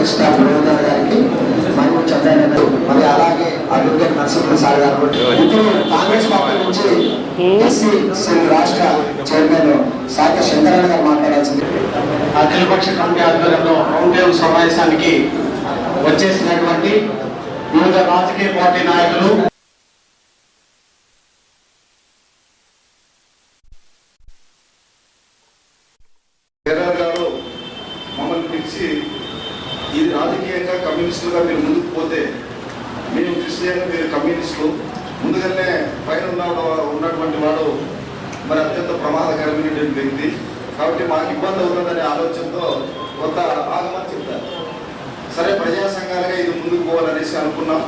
RDT staff Ravindra గారికి మరియు చంద్రయ్య గారు మరి అలాగే అడ్వకేట్ నరసింహ గారు ఇప్పుడు కాంగ్రెస్ పార్టీ నుంచి ఎస్సీ సెల్ రాష్ట్ర చైర్మన్ శాఖ శంకరన్న గారు మాట్లాడాల్సింది. అఖిలపక్ష కమిటీ ఆధ్వర్యంలో రౌండ్ టేబుల్ సమావేశానికి వచ్చేసినటువంటి వివిధ రాజకీయ పార్టీ నాయకులు గారు మమ్మల్ని పిలిచి ఇది రాజకీయంగా కమ్యూనిస్టులుగా మీరు ముందుకు పోతే మేము క్రిస్టియన్ మీరు కమ్యూనిస్టులు ముందుగానే పైన ఉన్నటువంటి వాడు మరి అత్యంత ప్రమాదకరమైనటువంటి వ్యక్తి. కాబట్టి మాకు ఇబ్బంది అవుతుందనే ఆలోచనతో కొంత ఆగమని చెప్తారు సరే ప్రజా సంఘాలుగా ఇది ముందుకు పోవాలనేసి అనుకున్నాం.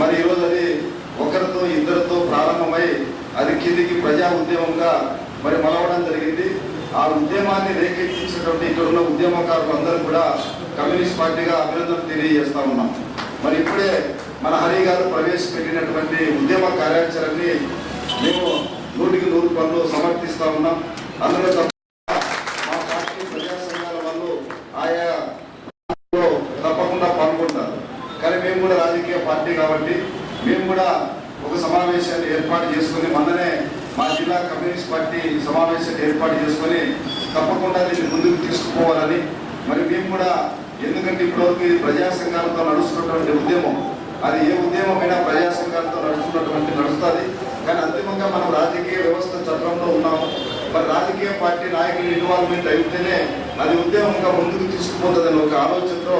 మరి ఈరోజు అది ఒకరితో ఇద్దరితో ప్రారంభమై అది కిందికి ప్రజా ఉద్యమంగా మరి మలవడం జరిగింది. ఆ ఉద్యమాన్ని రేకెత్తించినటువంటి ఇక్కడ ఉన్న ఉద్యమకారులు అందరూ కూడా కమ్యూనిస్ట్ పార్టీగా అభినందనలు తెలియజేస్తా ఉన్నాం. మరి ఇప్పుడే మన హరి గారు ప్రవేశపెట్టినటువంటి ఉద్యమ కార్యాచరణని మేము నూటికి నూరు పనులు సమర్థిస్తా ఉన్నాం. అందులో మా పార్టీ ప్రజా సంఘాల వాళ్ళు ఆయా తప్పకుండా పాల్గొంటారు. కానీ మేము కూడా రాజకీయ పార్టీ కాబట్టి మేము కూడా ఒక సమావేశాన్ని ఏర్పాటు చేసుకుని మొన్ననే మా జిల్లా కమ్యూనిస్ట్ పార్టీ సమావేశాన్ని ఏర్పాటు చేసుకొని తప్పకుండా దీన్ని ముందుకు తీసుకుపోవాలని మరి మేము కూడా ఎందుకంటే ఇప్పటివరకు ఇది ప్రజా సంఘాలతో నడుస్తున్నటువంటి ఉద్యమం అది ఏ ఉద్యమమైనా ప్రజా సంఘాలతో నడుస్తున్నటువంటి నడుస్తుంది. కానీ అంతిమంగా మనం రాజకీయ వ్యవస్థ చట్రంలో ఉన్నాము. మరి రాజకీయ పార్టీ నాయకులు ఇన్వాల్వ్మెంట్ అయితేనే అది ఉద్యమంగా ముందుకు తీసుకుపోతుందని ఒక ఆలోచనతో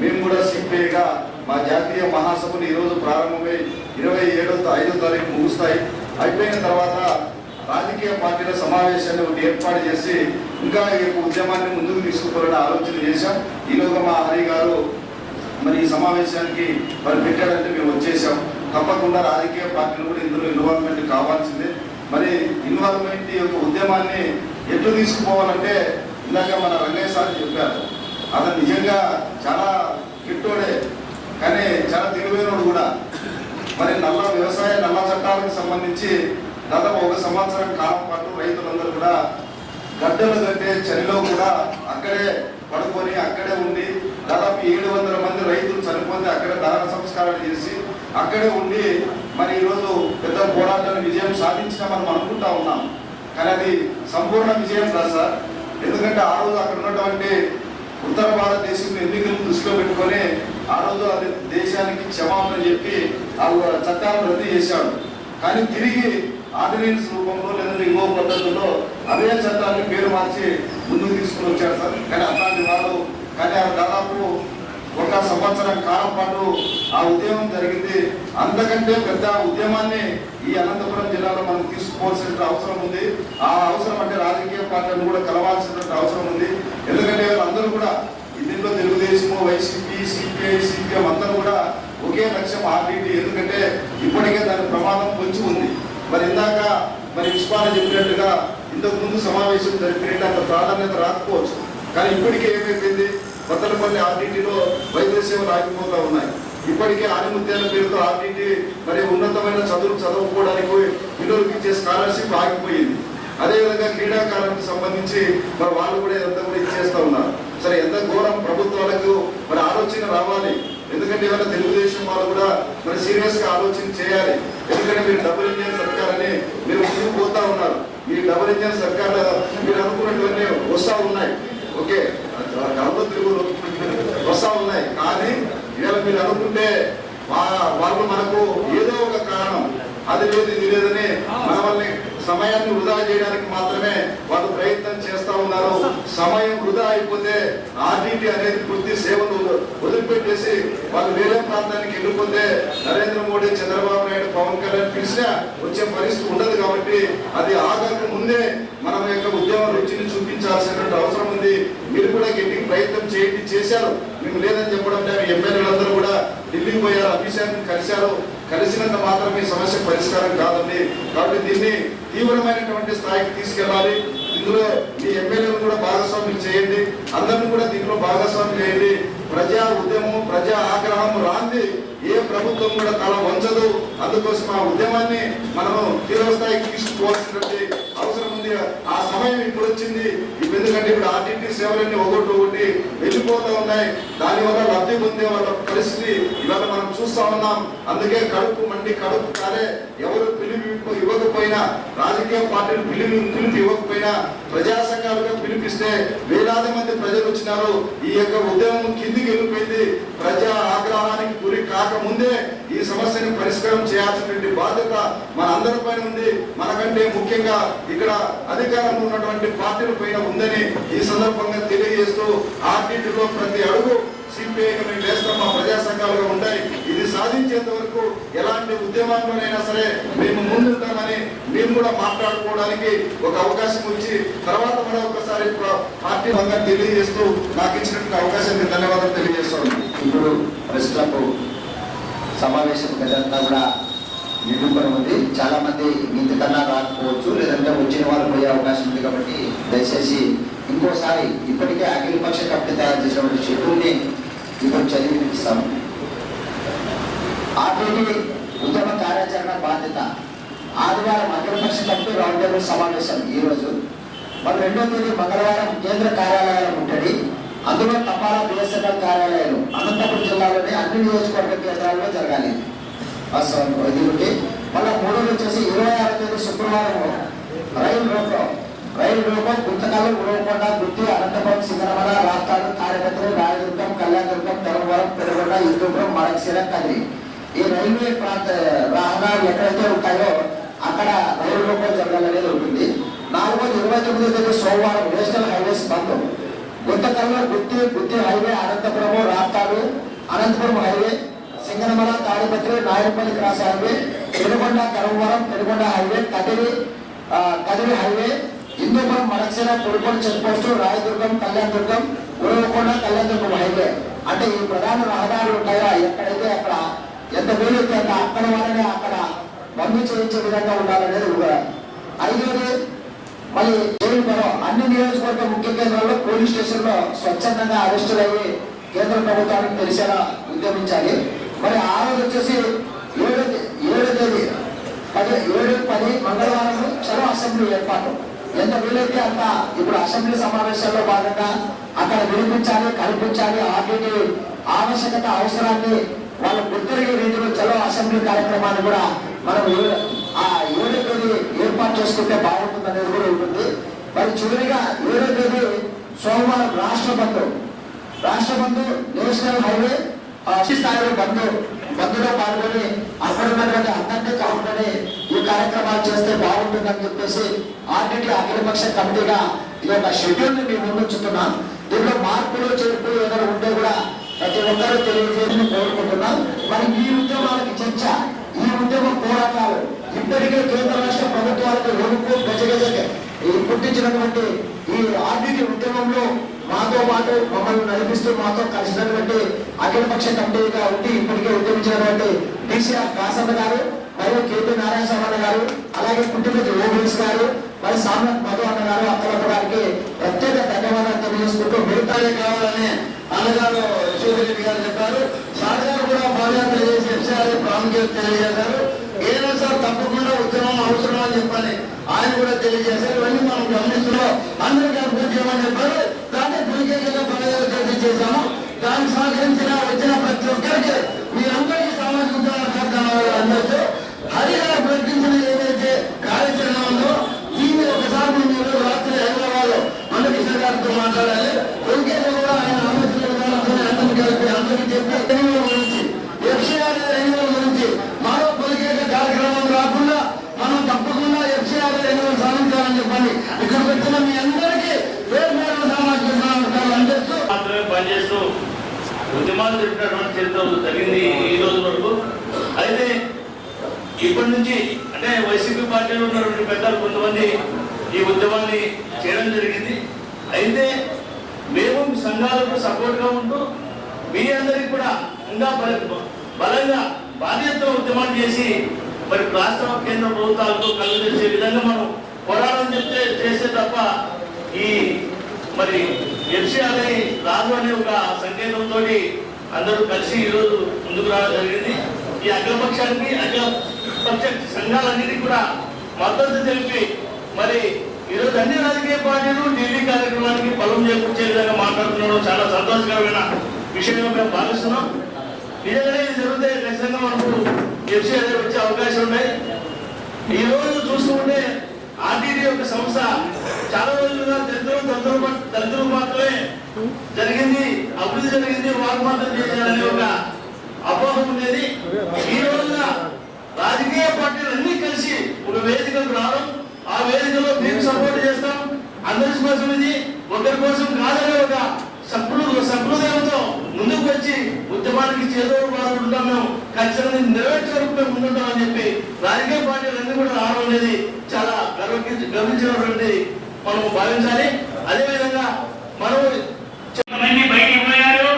మేము కూడా సిపిఐగా మా జాతీయ మహాసభలు ఈరోజు ప్రారంభమై ఇరవై ఏడో ఐదో తారీఖు ముగుస్తాయి. అయిపోయిన తర్వాత రాజకీయ పార్టీల సమావేశాన్ని ఒకటి ఏర్పాటు చేసి ఇంకా ఈ ఉద్యమాన్ని ముందుకు తీసుకుపోవాలని ఆలోచన చేశాం. ఈలోగా మా హరి గారు మరి ఈ సమావేశానికి మరి పెట్టాడంటే మేము వచ్చేసాం. తప్పకుండా రాజకీయ పార్టీలు కూడా ఇందులో ఇన్వాల్వ్మెంట్ కావాల్సిందే. మరి ఇన్వాల్వ్మెంట్ యొక్క ఉద్యమాన్ని ఎట్లు తీసుకుపోవాలంటే ఇందాక మన రంగయ్య సార్ చెప్పారు. అతను నిజంగా చాలా కిట్టోడే కానీ చాలా తెలివైనడు కూడా. మరి నల్ల వ్యవసాయ నల్ల చట్టాలకు సంబంధించి దాదాపు ఒక సంవత్సరం కాలం పాటు రైతులందరూ కూడా గడ్డలు కట్టే చలిలో కూడా అక్కడే పడుకొని అక్కడే ఉండి దాదాపు ఏడు వందల మంది రైతులు చనిపోతే అక్కడే దహన సంస్కారాలు చేసి అక్కడే ఉండి మరి ఈరోజు పెద్ద పోరాటాన్ని విజయం సాధించామని మనం అనుకుంటా ఉన్నాం. కానీ అది సంపూర్ణ విజయం కాదు సార్. ఎందుకంటే ఆ రోజు అక్కడ ఉన్నటువంటి ఉత్తర భారతదేశం ఎన్నికలను దృష్టిలో పెట్టుకొని ఆ రోజు అది దేశానికి క్షమాపణ చెప్పి ఆ చట్టాలను రద్దు చేశాడు. కానీ తిరిగి ఆర్డినెన్స్ రూపంలో లేదంటే ఇంకో పద్ధతుల్లో అదే చట్టాన్ని పేరు మార్చి ముందుకు తీసుకుని వచ్చారు సార్. కానీ అట్లాంటి వాళ్ళు కానీ ఆ దాదాపు ఒక సంవత్సరం కాలం పాటు ఆ ఉద్యమం జరిగింది. అంతకంటే పెద్ద ఉద్యమాన్ని ఈ అనంతపురం జిల్లాలో మనం తీసుకోవాల్సిన అవసరం ఉంది. ఆ అవసరం అంటే రాజకీయ పార్టీలను కూడా కలవాల్సిన అవసరం ఉంది. ఎందుకంటే అందరూ కూడా దీంట్లో తెలుగుదేశం వైసీపీ సిపిఐ సిపిఎం అందరూ కూడా ఒకే లక్ష్యం ఆర్డీటీ. ఎందుకంటే ఇప్పటికే దాని ప్రమాదం పొంచి ఉంది. మరి ఇందాక మరి విశ్వాన చెప్పినట్టుగా ఇంతకు ముందు సమావేశం జరిపినట్టు ప్రాధాన్యత రాకపోవచ్చు. కానీ ఇప్పటికే ఏమైపోయింది కొత్తలపల్లి ఆర్టీటీలో వైద్య సేవలు ఆగిపోతా ఉన్నాయి. ఇప్పటికే ఆనిముత్యాల పేరుతో ఆర్టీటీ మరి ఉన్నతమైన చదువులు చదువుకోవడానికి పిల్లలకు ఇచ్చే స్కాలర్షిప్ ఆగిపోయింది. అదేవిధంగా క్రీడాకారులకు సంబంధించి మరి వాళ్ళు కూడా ఎంత కూడా ఇచ్చేస్తా ఉన్నారు. సరే ఎంత ఘోరం ప్రభుత్వాలకు మరి ఆలోచన రావాలి? ఎందుకంటే ఏమైనా తెలుగుదేశం వాళ్ళు కూడా మరి సీరియస్గా ఆలోచన చేయాలి. ఎందుకంటే మీరు డబుల్ ఇండియన్ సర్కార్ మీరు ముందుకు పోతా ఉన్నారు. మీ డబల్ ఇంజన్ సర్కార్ మీరు అనుకున్నటువంటి వస్తా ఉన్నాయి. ఓకే గర్భ తిరుగులు వస్తా ఉన్నాయి. కానీ ఇవాళ మీరు అనుకుంటే వాళ్ళు మనకు ఏదో ఒక కారణం అది లేదు ఇది లేదని మనల్ని సమయాన్ని వృధా చేయడానికి మాత్రమే వాళ్ళు ప్రయత్నం చేస్తా ఉన్నారు. సమయం వృధా అయిపోతే ఆర్డీటీ అనేది పూర్తి సేవలు వదిలిపెట్టేసి వాళ్ళు వేరే ప్రాంతానికి వెళ్ళిపోతే నరేంద్ర మోడీ చంద్రబాబు నాయుడు పవన్ కళ్యాణ్ పిలిచినా వచ్చే పరిస్థితి ఉండదు కాబట్టి అది ఆగక ముందే మనం యొక్క ఉద్యమ రుచిని చూపించాల్సినటువంటి అవసరం ఉంది. మీరు కూడా గట్టి ప్రయత్నం చేయండి. చేశారు. మీకు లేదని చెప్పడం లేదు. ఎమ్మెల్యేలందరూ కూడా ఢిల్లీ పోయారు. అభిషేక్ కలిశారు. కలిసినంత మాత్రం ఈ సమస్య పరిష్కారం కాదండి. కాబట్టి దీన్ని తీవ్రమైనటువంటి స్థాయికి తీసుకెళ్ళాలి. ఇందులో మీ ఎమ్మెల్యేలు కూడా భాగస్వామ్యం చేయండి. అందరిని కూడా దీంట్లో భాగస్వామ్యం చేయండి. ప్రజా ఉద్యమం ప్రజా ఆగ్రహం రాంది. ఏ ప్రభుత్వం కూడా తల వంచదు. అందుకోసం ఆ ఉద్యమాన్ని మనము తీవ్ర స్థాయికి తీసుకుపోవాల్సినటువంటి ఆ సమయం ఇప్పుడు వచ్చింది ఇప్పుడు ఎందుకంటే ఇప్పుడు ఆర్టీటీ సేవలన్నీ ఒకటి ఒకటి వెళ్ళిపోతూ ఉన్నాయి. దానివల్ల లబ్ధి పొందే వాళ్ళ పరిస్థితి ఇవాళ మనం చూస్తా ఉన్నాం. అందుకే కడుపు మండి కడుపు కాలే. ఎవరు పిలుపు ఇవ్వకపోయినా రాజకీయ పార్టీలు పిలుపు పిలుపు ఇవ్వకపోయినా ప్రజా సంఘాలుగా పిలిపిస్తే వేలాది మంది ప్రజలు వచ్చినారు ఈ యొక్క ఉద్యమం కిందికి వెళ్ళిపోయింది ప్రజా ఆగ్రహానికి గురి కాకముందే ఈ సమస్యని పరిష్కారం చేయాల్సినటువంటి బాధ్యత మన అందరి పైన ఉంది. మనకంటే ముఖ్యంగా ఇక్కడ అధికారంలో ఉన్నటువంటి పార్టీల పైన ఉందని ఈ సందర్భంగా తెలియజేస్తూ ఆర్టీటీలో ప్రతి అడుగు సిపిఐగా మేము వేస్తాం మా ప్రజా సంఘాలుగా ఉంటాయి. ఇది సాధించేంత వరకు ఎలాంటి ఉద్యమాల్లోనైనా సరే మేము ముందుంటామని మేము కూడా మాట్లాడుకోవడానికి ఒక అవకాశం ఇచ్చి తర్వాత మరో ఒకసారి పార్టీ వంగా తెలియజేస్తూ నాకు ఇచ్చినటువంటి అవకాశానికి ధన్యవాదాలు తెలియజేస్తాను ఇప్పుడు ప్రశ్నకు సమావేశం గదంతా కూడా నిరూపణ ఉంది. చాలా మంది ఇంతకన్నా రాకపోవచ్చు లేదంటే వచ్చిన వాళ్ళు పోయే అవకాశం ఉంది కాబట్టి దయచేసి ఇంకోసారి ఇప్పటికే అఖిలపక్ష కమిటీ తయారు చేసినటువంటి షెడ్యూల్ని ఇప్పుడు చదివి వినిపిస్తాం ఆర్టీడీ ఉద్యమ కార్యాచరణ బాధ్యత. ఆదివారం అఖిలపక్ష కమిటీ రౌండ్ టేబుల్ సమావేశం ఈ రోజు మరి రెండో తేదీ మంగళవారం కేంద్ర కార్యాలయాలు ఉంటుంది అందులో తపాలా బిఎస్ఎన్ఎల్ కార్యాలయాలు అనంతపురం జిల్లాలోని అన్ని నియోజకవర్గ కేంద్రాల్లో జరగాలి. వాస్తవం ఇది ఉంటే మళ్ళీ మూడోది వచ్చేసి ఇరవై ఆరు తేదీ శుక్రవారం రైలు రూపం రైలు రూపం గుంతకాలు ఉరవకొండ గుత్తి అనంతపురం సింగనమల రాష్ట్రాలు తాడిపత్రి రాయదుర్గం కళ్యాణదుర్గం ధర్మవరం పెరుగొండ ఇందుపురం మడకశిర కదిరి. ఈ రైల్వే ప్రాంత వాహనాలు ఎక్కడైతే ఉంటాయో అక్కడ రైలు రోడ్లో జరగాలనేది ఉంటుంది. నాలుగోది ఇరవై తొమ్మిది తేదీ సోమవారం national highways bandh. గుంతకల్లో Gooty Gooty highway Anantapuramu Raptadu Anantapur highway Singanamala Tadipatri Nayapalli cross highway Penukonda Karuvaram Penukonda highway Kadiri Kadiri highway Hindupuram Madakasira Pudukonda checkpost Rayadurgam Rayadurgam Kalyandurgam Uravakonda Kalyandurgam highway. అంటే ఈ ప్రధాన రహదారులు ఉంటాయా? ఎక్కడైతే అక్కడ ఎంత వీలైతే అంత అక్కడ వాళ్ళని అక్కడ బంద్ చేయించే విధంగా ఉండాలనేది కూడా ఐదోది. మళ్ళీ జైలు స్వచ్ఛందంగా అరెస్టులు అయ్యి కేంద్ర ప్రభుత్వానికి తెలిసేలా ఉద్యమించాలి మరి ఆ రోజు వచ్చేసి ఏడు ఏడు తేదీ పది ఏడు పది మంగళవారం చలో అసెంబ్లీ ఏర్పాటు. ఎంత వీలైతే అంత ఇప్పుడు అసెంబ్లీ సమావేశాల్లో భాగంగా అక్కడ వినిపించాలి కనిపించాలి ఆర్టీటీ ఆవశ్యకత అవసరాన్ని వాళ్ళు గుర్తిరిగే రీతిలో చలో అసెంబ్లీ కార్యక్రమాన్ని కూడా మనం ఆ ఏడో తేదీ ఏర్పాటు చేసుకుంటే బాగుంటుంది అనేది కూడా ఉంటుంది. మరి చివరిగా ఏడో తేదీ సోమవారం రాష్ట్ర బంధు రాష్ట్ర బంధు నేషనల్ హైవే ఆ, అతి స్థాయిలో బంధు బంధులో పాల్గొని అక్కడ ఉన్నటువంటి అందరినీ కాకుండా ఈ కార్యక్రమాలు చేస్తే బాగుంటుందని చెప్పేసి ఆర్టీటీ అఖిలపక్ష కమిటీగా ఈ యొక్క షెడ్యూల్ని మేము ముందుంచుతున్నాం దీనిలో మార్పులు చేర్పులు ఏదైనా ఉంటే కూడా ప్రతి ఒక్కరూ తెలియజేసి కోరుకుంటున్నాం. మరి ఈ ఉద్యమాలకి చర్చ ఈ ఉద్యమ పోరాటాలు ఇప్పటికే కేంద్ర రాష్ట్ర ప్రభుత్వాలకు వణుకు గజగజ ఈ పుట్టించినటువంటి ఈ ఆర్టీటీ ఉద్యమంలో మాతో పాటు మమ్మల్ని నడిపిస్తూ మాతో కలిసినటువంటి అఖిలపక్ష కమిటీగా ఉండి ఇప్పటికే ఉద్యమించినటువంటి డిసిఆర్ కాసన్న గారు మరియు కేపీ నారాయణ స్వామి గారు అలాగే పుట్టినది ఓబీఎస్ గారు మరి సామ్రాట్ మధు అన్న గారు అక్కలప్ప గారికి ప్రత్యేక ధన్యవాదాలు తెలియజేసుకుంటూ మిగతాదే కావాలని అన్నగారు యశోదరెడ్డి గారు చెప్పారు. సార్ గారు కూడా పాదయాత్ర చేసి ఎఫ్సీఆర్ ప్రాముఖ్యత తెలియజేశారు. ఏదైనా సార్ తప్పకుండా ఉద్యమం అవసరం అని చెప్పని ఆయన కూడా తెలియజేశారు. ఇవన్నీ మనం గమనిస్తున్నాం. అందరికీ అభివృద్ధి చేయమని చెప్పారు. దాన్ని పూజ పాదయాత్ర చేశాము. దానికి సహకరించిన వచ్చిన ప్రతి ఒక్కరికి మీరు సామాజిక ఉద్యమ కార్యక్రమాలు అందరితో హరిగా ప్రకటించిన ఏదైతే కార్యాచరణ ఉందో దీన్ని ఒకసారి మేము ఈరోజు రాత్రి హైదరాబాద్లో మండకిషన్ గారితో మాట్లాడాలి పులికేగా కూడా ఆయన ఆలోచన విధానంతో అందరికీ కలిపి అందరికీ చెప్పి ఎన్నికల గురించి ఎఫ్సీఆర్ ఎన్నికల గురించి మరో పులికేక కార్యక్రమం రాకుండా మనం తప్పకుండా ఎఫ్సీఆర్ ఎన్నికలు సాధించాలని చెప్పండి ఇక్కడ వచ్చిన మీ అందరికీ పేరు పేరు సామాజిక నమస్కారాలు అందిస్తూ మాత్రమే పనిచేస్తూ ఉద్యమాలు జరిపినటువంటి చరిత్ర జరిగింది ఈ రోజు వరకు. అయితే ఇప్పటి నుంచి అంటే వైసీపీ పార్టీలో ఉన్నటువంటి పెద్దలు కొంతమంది ఈ ఉద్యమాన్ని చేయడం జరిగింది. అయితే మేము సంఘాలకు సపోర్ట్గా ఉంటూ మీ అందరికి కూడా ఇంకా బలంగా బాధ్యతతో ఉద్యమాన్ని చేసి మరి రాష్ట్ర కేంద్ర ప్రభుత్వాలకు కళ్ళు చేసే విధంగా మనం పోరాటం చెప్తే చేస్తే తప్ప ఈ మరి ఎఫ్సిఆర్ఐ రాజు అనే ఒక సంకేతంతో అందరూ కలిసి ఈరోజు ముందుకు రావడం జరిగింది. ఈ అఖిలపక్షానికి అఖిల సంఘాలన్నిటి కూడా మద్దతు తెలిపి మరి ఈరోజు అన్ని రాజకీయ పార్టీలు ఢిల్లీ కార్యక్రమానికి బలం చేకూర్చే విధంగా మాట్లాడుతున్నాడు. చాలా సంతోషకరమైన విషయంగా మేము భావిస్తున్నాం. నిజంగానే ఇది జరిగితే ఖచ్చితంగా మనకు ఎఫ్సీ వచ్చే అవకాశం ఉన్నాయి. ఈ రోజు చూస్తుంటే ఆర్టీడీ యొక్క సంస్థ చాలా రోజులుగా దళితులు దళితులు దళితులు మాత్రమే జరిగింది అభివృద్ధి జరిగింది వారు ఒక అపోహం ఉండేది. ఈ రోజున రాజకీయ పార్టీలు అన్ని కలిసి ఒక వేదికకు రావడం ఆ వేదికలో మేము సపోర్ట్ చేస్తాం. అందరి కోసం ఇది ఒకరి కోసం కాదనే ఒక సభ్యులు సభ్యులతో ముందుకు వచ్చి ఉద్యమానికి చేదోడు బాధలు ఉంటాం మేము. ఖచ్చితంగా నెరవేర్చే ముందుంటాం అని చెప్పి రాజకీయ పార్టీలు అన్ని కూడా రావడం అనేది చాలా గర్వ గర్వించినటువంటి మనం భావించాలి. అదేవిధంగా మనం కొంతమంది బయటికి పోయారు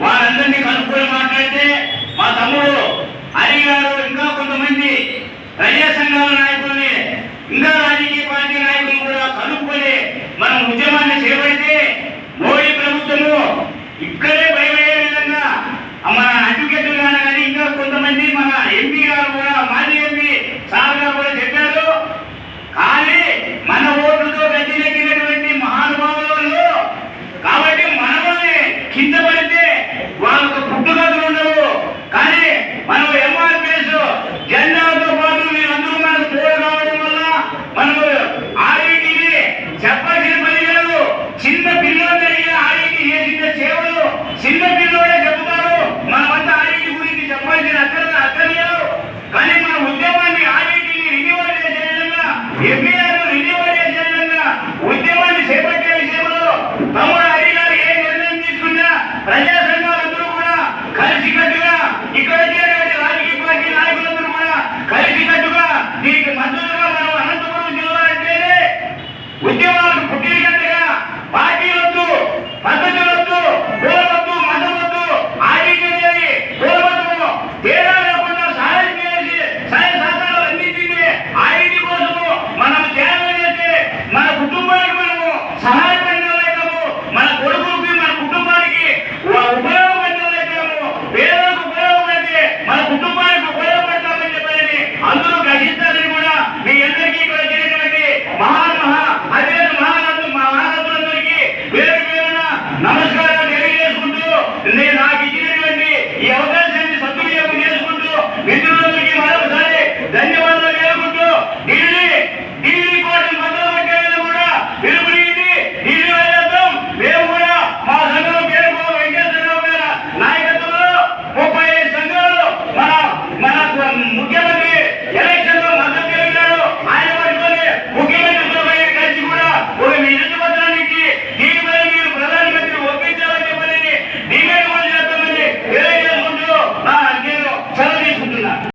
వారందరినీ కలుపుకొని మాట్లాడితే మా తమ్ముడు హరి గారు ఇంకా కొంతమంది ప్రజా సంఘాల నాయకుల్ని ఇంకా రాజకీయ పార్టీ నాయకులు కూడా కలుపుకొని మనం ఉద్యమాన్ని చేపడితే మోడీ ప్రభుత్వము ఇక్కడ